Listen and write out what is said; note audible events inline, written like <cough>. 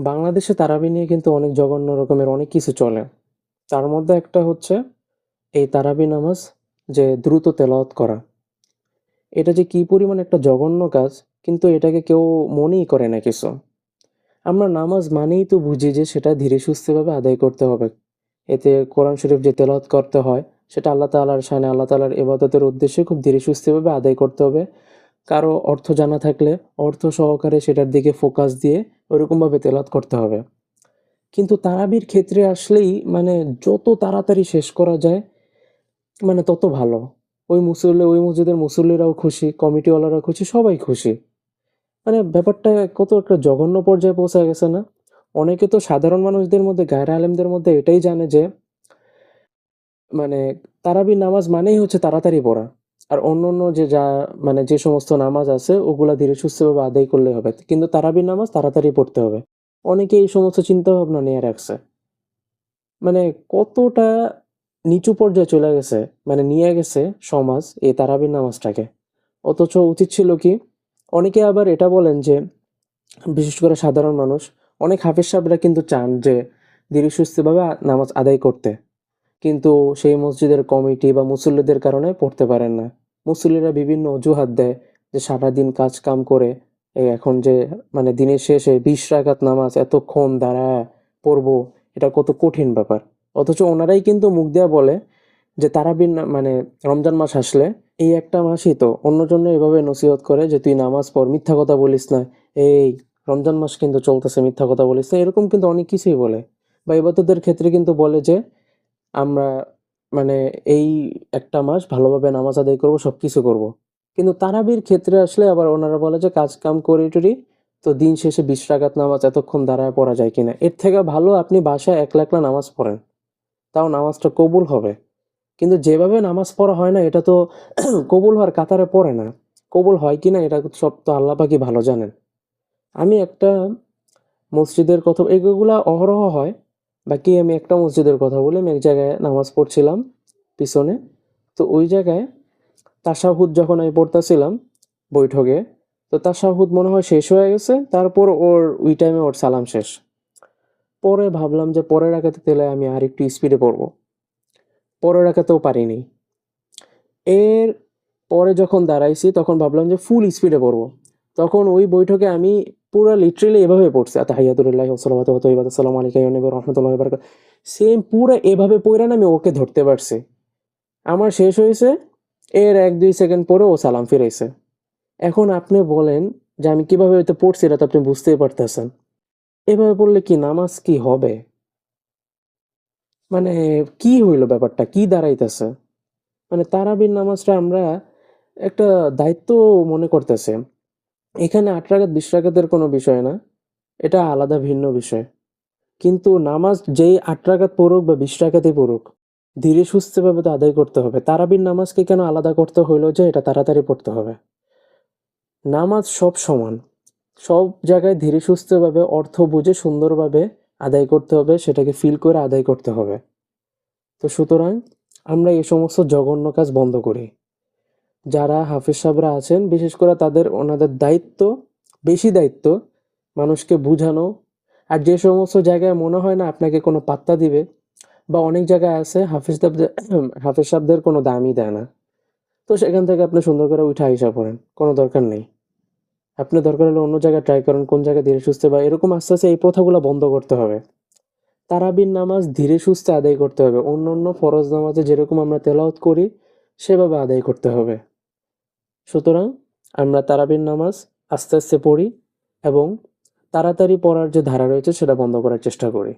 বাংলাদেশে তারাবি নিয়ে কিন্তু অনেক জঘন্য রকমের অনেক কিছু চলে। তার মধ্যে একটা হচ্ছে এই তারাবি নামাজ যে দ্রুত তেলাওয়াত করা। এটা যে কি পরিমাণ একটা জঘন্য কাজ, কিন্তু এটাকে কেউ মনেই করে না কিছু। আমরা নামাজ মানেই তো বুঝি যে সেটা ধীরে সুস্থেভাবে আদায় করতে হবে। এতে কোরআন শরীফ যে তেলাওয়াত করতে হয়, সেটা আল্লাহ তাআলার শানে, আল্লাহ তাআলার ইবাদতের উদ্দেশ্যে খুব ধীরে সুস্থেভাবে আদায় করতে হবে। কারও অর্থ জানা থাকলে অর্থ সহকারে সেটার দিকে ফোকাস দিয়ে ওরকমভাবে তেলাত করতে হবে। কিন্তু তারাবির ক্ষেত্রে আসলেই মানে যত তাড়াতাড়ি শেষ করা যায় মানে তত ভালো। ওই মুসল্লি ওই মসজিদের মুসল্লিরাও খুশি, কমিটিওয়ালারা খুশি, সবাই খুশি। মানে ব্যাপারটা কত একটা জঘন্য পর্যায়ে পৌঁছে গেছে না? অনেকে তো সাধারণ মানুষদের মধ্যে গায়রে আলেমদের মধ্যে এটাই জানে যে মানে তারাবির নামাজ মানেই হচ্ছে তাড়াতাড়ি পড়া। আর অন্য অন্য যে যা মানে যে সমস্ত নামাজ আছে, ওগুলা ধীরে সুস্থেভাবে আদায় করলেই হবে। কিন্তু তারাবির নামাজ তাড়াতাড়ি পড়তে হবে। অনেকে এই সমস্ত চিন্তাভাবনা নিয়ে রাখছে। মানে কতটা নিচু পর্যায়ে চলে গেছে মানে নিয়ে গেছে সমাজ এই তারাবির নামাজটাকে। অথচ উচিত ছিল কি, অনেকে আবার এটা বলেন যে, বিশেষ করে সাধারণ মানুষ, অনেক হাফেজ সাহেবরা কিন্তু চান যে ধীরে সুস্থেভাবে নামাজ আদায় করতে। কিন্তু সেই মসজিদের কমিটি বা মুসল্লিদের কারণে পড়তে পারেন না। মুসল্লিরা বিভিন্ন অজুহাত দেয় যে সারাদিন কাজ কাম করে এখন যে মানে দিনের শেষে ২০ রাকাত নামাজ এতক্ষণ দাঁড়ায়া পড়ব এটা কত কঠিন ব্যাপার। অথচ ওনারাই কিন্তু মুখ দেওয়া বলে যে তারাবির না মানে রমজান মাস আসলে এই একটা মাসই তো অন্যর জন্য এভাবে নসিহত করে যে তুই নামাজ পড়, মিথ্যা কথা বলিস না। এই রমজান মাস কিন্তু চলতেছে মিথ্যা কথা বলিস না। এরকম কিন্তু অনেক কিছুই বলে। বা ইবাদতের ক্ষেত্রে কিন্তু বলে যে আমরা মানে এই একটা মাস ভালোভাবে নামাজ আদায় করব, সব কিছু করব। কিন্তু তারাবির ক্ষেত্রে আসলে আবার ওনারা বলে যে কাজ কাম করি-টরি তো দিন শেষে ২০ রাকাত নামাজ এতক্ষণ দাঁড়ায় পড়া যায় কিনা? এর থেকে ভালো আপনি বাসায় একলা, একলা নামাজ পড়েন। তাও নামাজটা কবুল হবে। কিন্তু যেভাবে নামাজ পড়া হয় না এটা তো <clears throat> কবুল হওয়ার কাতারে পড়ে না। কবুল হয় কিনা এটা সব তো আল্লাহ পাকই ভালো জানেন। আমি একটা মসজিদের কথা এগুলা অহরহ হয়। বাকি আমি একটা মসজিদের কথা বলি। আমি এক জায়গায় নামাজ পড়ছিলাম পিছনে। তো ওই জায়গায় তাশাহুদ যখন আমি পড়তেছিলাম বৈঠকে, তো তাশাহুদ মনে হয় শেষ হয়ে গেছে। তারপর ওর ওই টাইমে ওর সালাম শেষ। পরে ভাবলাম যে পরের রাকাতে তেলে আমি আর একটু স্পিডে পড়ব। পরের রাকাতেও পারিনি। এর পরে যখন দাঁড়াইছি তখন ভাবলাম যে ফুল স্পিডে পড়ব। তখন ওই বৈঠকে আমি পুরা লিটারেলি এভাবে পড়ছি। আতাহিয়াতু লিল্লাহি ওয়াসসালাওয়াতু ওয়া তাইয়্যিবাতু আসসালামু আলাইকা ইয়া নবী ওয়া রাহমাতুল্লাহি বারাকাতুহু। সেম পুরো এভাবে পইড়া না আমি ওকে ধরতে পারছি। আমার শেষ হয়েছে, এর ১-২ সেকেন্ড পরে ও সালাম ফিরাইছে। এখন আপনি বলেন যে আমি কীভাবে এটা পড়ছি, এটা তো আপনি বুঝতেই পারতেছেন। এভাবে পড়লে কি নামাজ কি হবে? মানে কি হইল ব্যাপারটা? কি দাঁড়াইতেছে? মানে তারাবির নামাজটা আমরা একটা দায়িত্ব মনে করতেছি। এখানে ৮ রাকাত ২০ রাকাতের কোনো বিষয় না। এটা আলাদা ভিন্ন বিষয়। কিন্তু নামাজ যেই ৮ রাকাত পড়ুক বা ২০ রাকাতই পড়ুক, ধীরে সুস্থভাবে তো আদায় করতে হবে। তারাবির নামাজকে কেন আলাদা করতে হইল যে এটা তাড়াতাড়ি পড়তে হবে? নামাজ সব সমান। সব জায়গায় ধীরে সুস্থভাবে অর্থ বুঝে সুন্দরভাবে আদায় করতে হবে, সেটাকে ফিল করে আদায় করতে হবে। তো সুতরাং আমরা এই সমস্ত জঘন্য কাজ বন্ধ করি। যারা হাফেজ সাহেবরা আছেন বিশেষ করে তাদের ওনাদের দায়িত্ব, বেশি দায়িত্ব মানুষকে বুঝানো। আর যে সমস্ত জায়গায় মনে হয় না আপনাকে কোনো পাত্তা দিবে বা অনেক জায়গায় আছে হাফেজ সাহেবদের <clears throat> হাফেজ সাহেবদের কোনো দামই দেয় না। তো সেখান থেকে আপনি সুন্দর করে উইঠা আইসা পড়েন। কোনো দরকার নেই। আপনি দরকার হলে অন্য জায়গায় ট্রাই করেন কোন জায়গায় ধীরে সুস্থে বা এরকম আস্তে, আস্তে এই প্রথাগুলো বন্ধ করতে হবে। তারাবির নামাজ ধীরে সুস্থে আদায় করতে হবে। অন্য অন্য ফরজ নামাজে যেরকম আমরা তেলাওয়াত করি সেভাবে আদায় করতে হবে। সুতরাং আমরা তারাবির নামাজ আস্তে, আস্তে পড়ি এবং তাড়াতাড়ি পড়ার যে ধারা রয়েছে সেটা বন্ধ করার চেষ্টা করি।